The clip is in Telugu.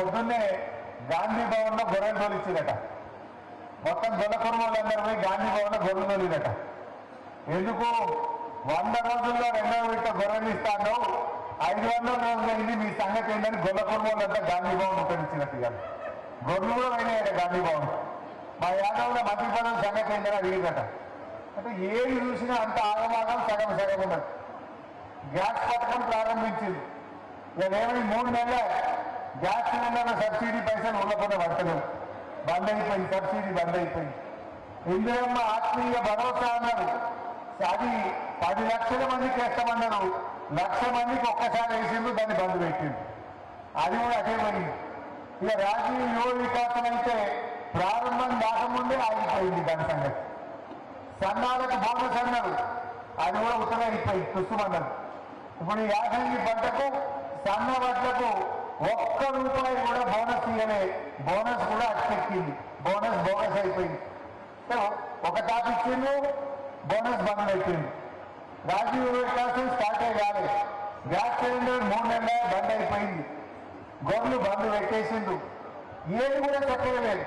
పొద్దున్నే గాంధీ భవన్లో గొర్రెలు తోలిచ్చిందట మొత్తం గొల్ల కుటుంబాలందరూ పోయి గాంధీ భవన్లో గొర్రెలు తోలిదట ఎందుకు? వంద రోజుల్లో రెండవ విడత గొర్రెలు ఇస్తాను ఐదు వందల రోజులు అయింది మీ సంగతి ఏంటని గొల్ల కుటుంబాలంతా గాంధీ భవన్ ఉపయోగించినట్టు కాదు గొర్రెలు కూడా అయినాయట గాంధీ భవన్. మా యాదవ్లో మంత్రి పదవి సంగతి ఏంటని అడిగిందట అంటే ఏది చూసినా అంత ఆగమాగం సగం సగం ఉన్నది. గ్యాస్ పథకం ప్రారంభించింది. ఇదేమని మూడు నెలలే. గ్యాస్ సిలిండర్ల సబ్సిడీ పైసలు ఉండకుండా పడతలేవు బంద్ అయిపోయి సబ్సిడీ బంద్ అయిపోయి ఇందిరమ్మ ఆత్మీయ భరోసా అన్నారు. అది పది లక్షల మందికి వేస్తామన్నారు లక్ష మందికి ఒక్కసారి వేసిండు దాన్ని బంద్ పెట్టింది అది కూడా అదే మరి ఇక రాజీవ్ యువ వికాసం అయితే ప్రారంభం కాకముందే ఆగిపోయింది దాని సంగతి. సన్నాలకు బోనస్ అన్నారు. అది కూడా ఉత్తరం అయిపోయి తుస్తుమన్నారు ఇప్పుడు ఈ యాసంగి పంటకు సన్న వడ్లకు ఒక్క రూపాయి కూడా బోనస్ ఇవ్వలే బోనస్ కూడా అట్టెక్కింది బోనస్ బోనస్ అయిపోయింది. సో ఒక టాప్ ఇచ్చిండు బోనస్ బంద్ అయిపోయింది రాజీవ్ వికాసం స్టార్ట్ అయ్యాలి గ్యాస్ సిలిండర్ మూడు నెలల బంద్ అయిపోయింది. గొర్రెలు బంద్ పెట్టేసిండు ఏది కూడా చక్కగా లేదు